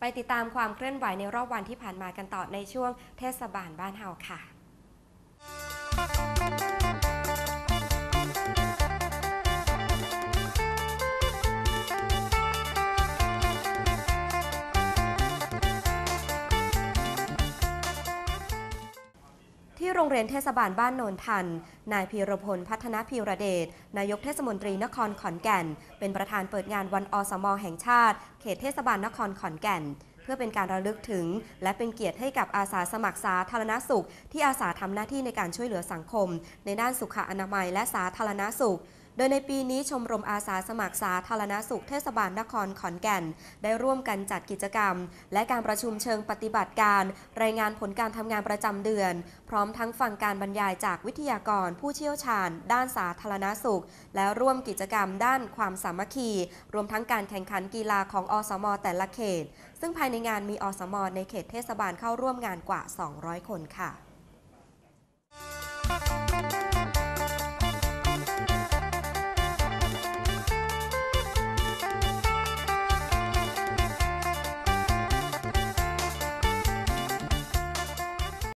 ไปติดตามความเคลื่อนไหวในรอบวันที่ผ่านมากันต่อในช่วงเทศบาลบ้านเฮาค่ะ ที่โรงเรียนเทศบาลบ้านโนนทัน นายพีรพลพัฒนพีระเดช นายกเทศมนตรีนครขอนแก่น เป็นประธานเปิดงานวันอสมแห่งชาติ เขตเทศบาลนครขอนแก่น เพื่อเป็นการระลึกถึง และเป็นเกียรติให้กับอาสาสมัครสาธารณสุข ที่อาสาทำหน้าที่ในการช่วยเหลือสังคม ในด้านสุขอนามัยและสาธารณสุข โดยในปีนี้ชมรมอาสาสมัครสาธารณสุขเทศบาลนครขอนแก่น ได้ร่วมกันจัดกิจกรรม และการประชุมเชิงปฏิบัติการ รายงานผลการทำงานประจำเดือน พร้อมทั้งฟังการบรรยายจากวิทยากรผู้เชี่ยวชาญ ด้านสาธารณสุข และร่วมกิจกรรมด้านความสามัคคี รวมทั้งการแข่งขันกีฬาของอสม แต่ละเขต ซึ่งภายในงานมีอสม ในเขตเทศบาลเข้าร่วมงานกว่า 200 คนค่ะ